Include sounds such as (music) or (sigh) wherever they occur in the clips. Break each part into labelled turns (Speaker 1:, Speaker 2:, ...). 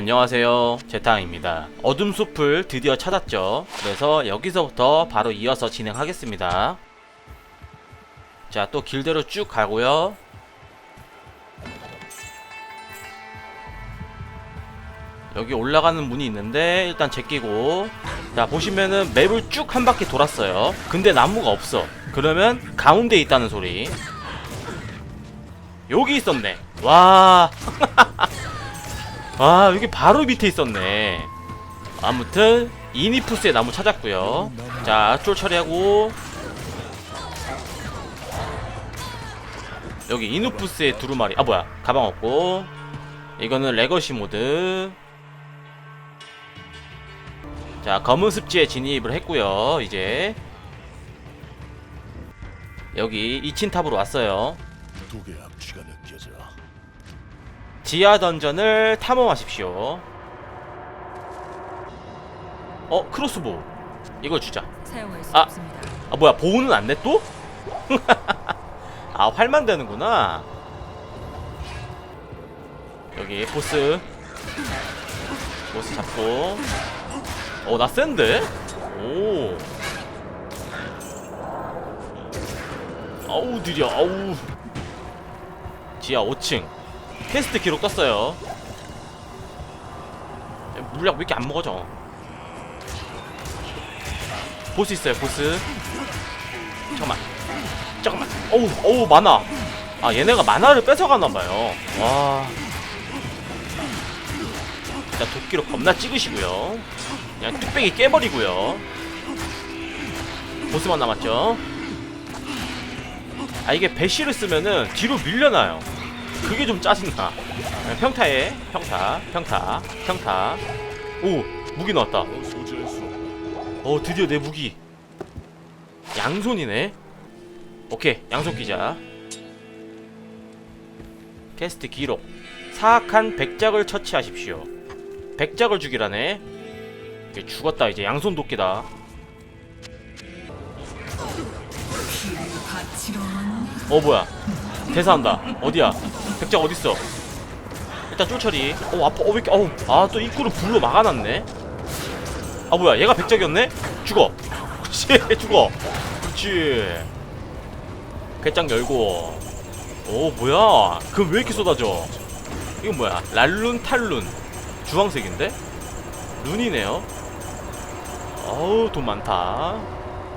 Speaker 1: 안녕하세요. 제타입니다. 어둠 숲을 드디어 찾았죠. 그래서 여기서부터 바로 이어서 진행하겠습니다. 자 또 길대로 쭉 가고요. 여기 올라가는 문이 있는데 일단 제끼고. 자 보시면은 맵을 쭉 한 바퀴 돌았어요. 근데 나무가 없어. 그러면 가운데 있다는 소리. 여기 있었네. 와 (laughs) 아 여기 바로 밑에 있었네. 아무튼 이니푸스의 나무 찾았고요. 자쫄 처리하고. 여기 이누푸스의 두루마리. 아 뭐야? 가방 없고. 이거는 레거시 모드. 자 검은 습지에 진입을 했고요 이제. 여기 2층 탑으로 왔어요.
Speaker 2: 악취가 느껴져.
Speaker 1: 지하 던전을 탐험하십시오. 어 크로스보 이걸 주자.
Speaker 3: 사용할 수
Speaker 1: 아.
Speaker 3: 없습니다.
Speaker 1: 아 뭐야 보호는 안 내 또? (laughs) 아 활만 되는구나. 여기 보스 보스 잡고 어 나 센데? 오 아우 느려 아우 지하 5층 퀘스트 기록 떴어요. 물약 왜 이렇게 안 먹어져? 보스 있어요 보스. 잠깐만. 잠깐만. 어우 어우 만화. 아 얘네가 만화를 뺏어가나봐요. 와. 일단 도끼로 겁나 찍으시고요. 그냥 뚝배기 깨버리고요. 보스만 남았죠? 아 이게 배시를 쓰면은 뒤로 밀려나요 그게 좀 짜증나. 네, 평타에 평타 평타 평타. 오 무기 나왔다. 어 드디어 내 무기. 양손이네. 오케이 양손 끼자. 캐스트 기록. 사악한 백작을 처치하십시오. 백작을 죽이라네. 이게 죽었다 이제 양손 도끼다. 어 뭐야? 대사한다. 어디야 백작 어딨어? 일단 쫄처리 어 아파. 어 왜 이렇게 어우. 아 또 입구를 불로 막아놨네. 아 뭐야. 얘가 백작이었네? (laughs) 죽어. 그렇지 죽어. 그렇지. 괴짱 열고. 오 뭐야. 그럼 왜 이렇게 쏟아져? 이건 뭐야? 랄룬 탈룬. 주황색인데? 룬이네요. 어우 돈 많다.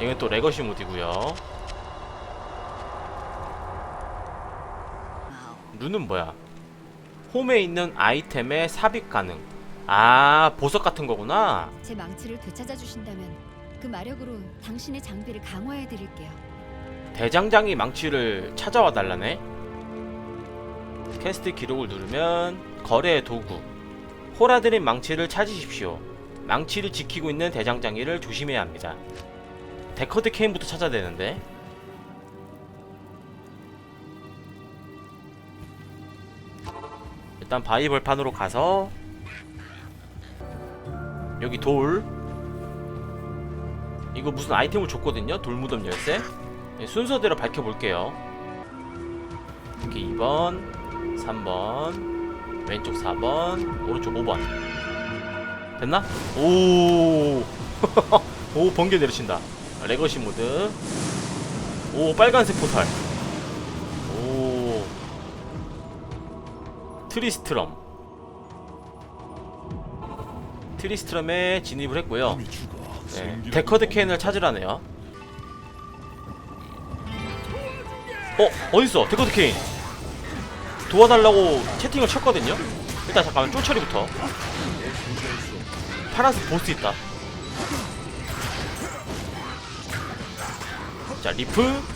Speaker 1: 이건 또 레거시 모드고요 룬은 뭐야 홈에 있는 아이템에 삽입 가능 아 보석 같은 거구나
Speaker 4: 제 망치를 되찾아 주신다면 그 마력으로 당신의 장비를 강화해 드릴게요.
Speaker 1: 대장장이 망치를 찾아와 달라네. 캐스트 기록을 누르면 거래 도구 호라드린 망치를 찾으십시오. 망치를 지키고 있는 대장장이를 조심해야 합니다. 데커드 케인부터 찾아야 되는데. 일단 바이벌판으로 가서 여기 돌 이거 무슨 아이템을 줬거든요 돌무덤 열쇠 예, 순서대로 밝혀볼게요. 이렇게 2번, 3번, 왼쪽 4번, 오른쪽 5번. 됐나? 오, (laughs) 오 번개 내리친다. 레거시 모드. 오 빨간색 포탈. 트리스트럼. 트리스트럼에 진입을 했고요. 네, 데커드
Speaker 2: 거.
Speaker 1: 캔을 찾으라네요. 어 어딨어? 데커드 케인 도와달라고 채팅을 쳤거든요. 일단 잠깐만 쫄처리부터. 파란색 보스 있다. 자 리프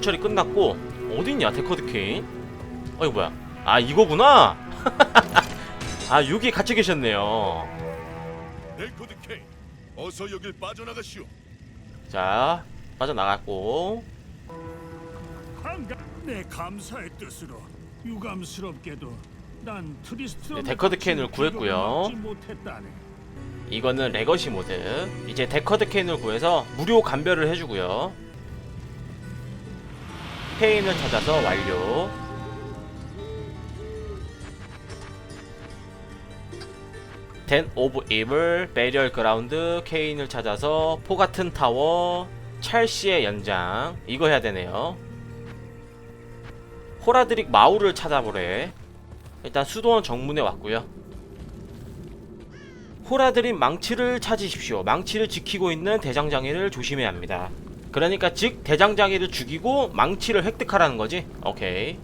Speaker 1: 음, 쫄처리 끝났고 어딨냐 데커드 케인 어 이거 뭐야 아 이거구나 (laughs) 아 여기 갇혀 계셨네요
Speaker 2: 델코드 케인. 어서 여길 빠져나가시오.
Speaker 1: 자 빠져나갔고
Speaker 5: 한가 내 감사의 뜻으로 유감스럽게도 난 트리스트
Speaker 1: 네, 데커드 캔을 구했고요. 이거는 레거시 모드. 이제 데커드 캔을 구해서 무료 감별을 해주고요. 케인을 찾아서 완료. 덴 오브 이블, 베리얼 그라운드, 케인을 찾아서 포 같은 타워, 찰시의 연장 이거 해야 되네요. 호라드릭 마우를 찾아보래. 일단 수도원 정문에 왔고요. 호라드린 망치를 찾으십시오. 망치를 지키고 있는 대장장이를 조심해야 합니다. 그러니까 즉 대장장이를 죽이고 망치를 획득하라는 거지. 오케이.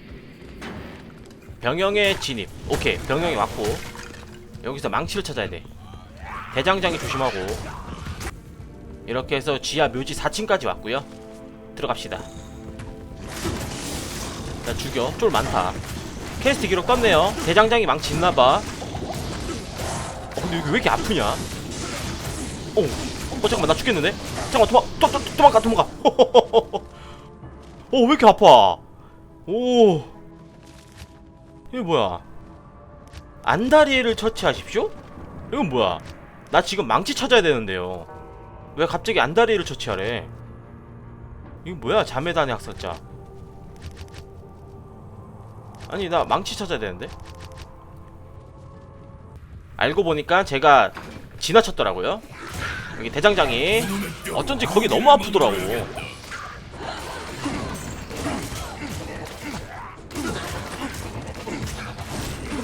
Speaker 1: 병영의 진입. 오케이. 병영이 왔고 여기서 망치를 찾아야 돼. 대장장이 조심하고 이렇게 해서 지하 묘지 4층까지 왔고요. 들어갑시다. 자 죽여. 쫄 많다. 캐스트 기록 떴네요. 대장장이 망치 있나봐. 어, 근데 여기 왜 이렇게 아프냐? 어, 어 잠깐만 나 죽겠는데? 잠깐만 도망, 도, 도, 도망가 도망가. (laughs) 어, 왜 이렇게 아파? 오, 이게 뭐야? 안다리에를 처치하십시오? 이건 뭐야? 나 지금 망치 찾아야 되는데요. 왜 갑자기 안다리에를 처치하래? 이거 뭐야? 자매단의 학살자. 아니 나 망치 찾아야 되는데? 알고 보니까 제가 지나쳤더라고요. 여기 대장장이 어쩐지 거기 너무 아프더라고.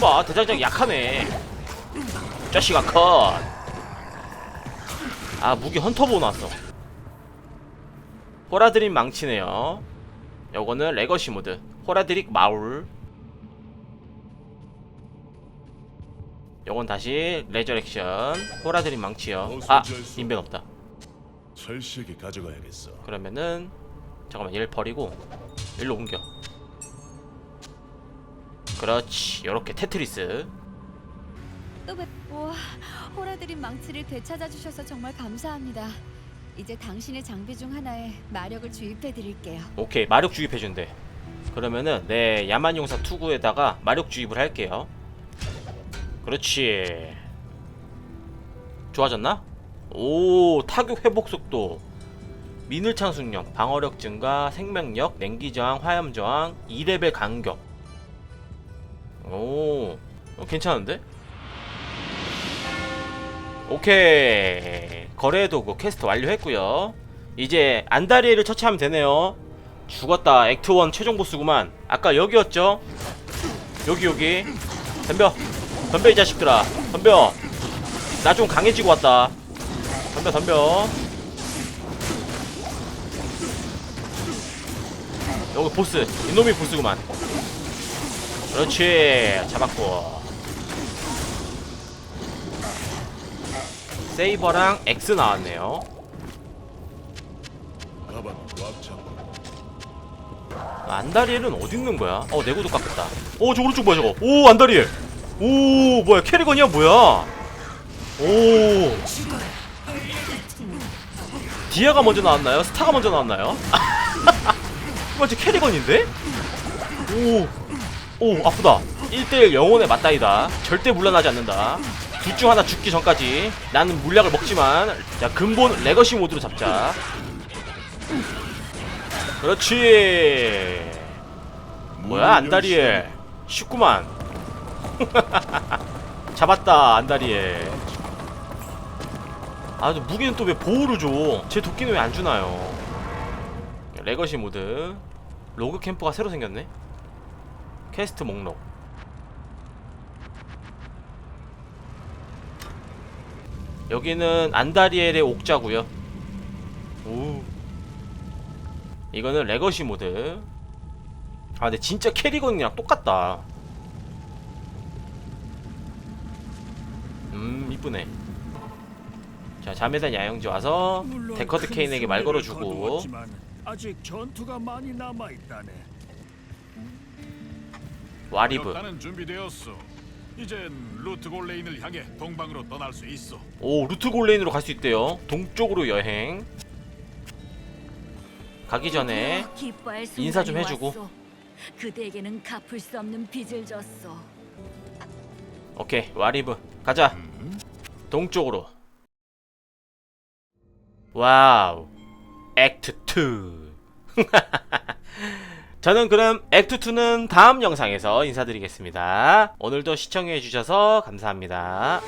Speaker 1: 봐, 대장장이 약하네. 자식아 컷. 아 무기 헌터보 나왔어. 호라드림 망치네요. 요거는 레거시 모드. 호라드릭 마울. 요건 다시 레저렉션. 호라드림 망치요. 아 인벤 없다.
Speaker 2: 찰시에게 가져가야겠어.
Speaker 1: 그러면은 잠깐만 얘를 버리고 일로 옮겨. 그렇지 요렇게 테트리스.
Speaker 4: 또 뵙... 와, 호라드린 망치를 되찾아 주셔서 정말 감사합니다. 이제 당신의 장비 중 하나에 마력을 주입해 드릴게요.
Speaker 1: 오케이 마력 주입해준대. 그러면은 내 야만용사 투구에다가 마력 주입을 할게요 그렇지. 좋아졌나? 오 타격 회복 속도. 미늘창 숙력 방어력 증가 생명력 냉기 저항 화염 저항 2레벨 간격. 오 어, 괜찮은데? 오케이. 거래 도구 퀘스트 완료했고요. 이제 안다리에를 처치하면 되네요. 죽었다. 액트 1 최종 보스구만. 아까 여기였죠? 여기 여기. 덤벼 덤벼 이 자식들아. 덤벼. 나 좀 강해지고 왔다. 덤벼 덤벼. 여기 보스. 이놈이 보스구만. 그렇지. 잡았고. 세이버랑 X 나왔네요. 안다리엘은 어디 있는 거야? 어 내구도 깎였다. 어저 오른쪽 뭐야 저거? 오 안다리엘. 오 뭐야 캐리건이야 뭐야? 오. 디아가 먼저 나왔나요? 스타가 먼저 나왔나요? (laughs) 이거 제 캐리건인데? 오. 오 아프다. 1대1 영혼의 맞다이다. 절대 물러나지 않는다. 둘 중 하나 죽기 전까지 나는 물약을 먹지만 자 근본 레거시 모드로 잡자. 그렇지. 뭐야 안다리에 쉽구만. (laughs) 잡았다 안다리에. 아저 무기는 또 왜 보호를 줘? 제 도끼는 왜 안 주나요? 레거시 모드 로그 캠프가 새로 생겼네. 퀘스트 목록. 여기는 안다리엘의 옥자고요. 오. 이거는 레거시 모드 아 근데 진짜 캐리건이랑 똑같다 음 이쁘네 자 자매단 야영지 와서 데커드
Speaker 5: 큰
Speaker 1: 케인에게 말 걸어주고
Speaker 5: 아직 전투가 많이 남아 있다네.
Speaker 1: 와리브
Speaker 3: 역사는 준비되었어. 이젠 루트 골 레인을 향해 동방으로 떠날 수 있어.
Speaker 1: 오 루트 골레인으로 갈 수 있대요 동쪽으로 여행 가기 전에
Speaker 6: 기뻐할
Speaker 1: 인사 좀 해주고.
Speaker 6: 왔소. 그대에게는 갚을 수 없는 빚을 졌어.
Speaker 1: 오케이 와리브 가자 동쪽으로 와우 액트 2 (laughs) 저는 그럼 액트 2는 다음 영상에서 인사드리겠습니다. 오늘도 시청해주셔서 감사합니다.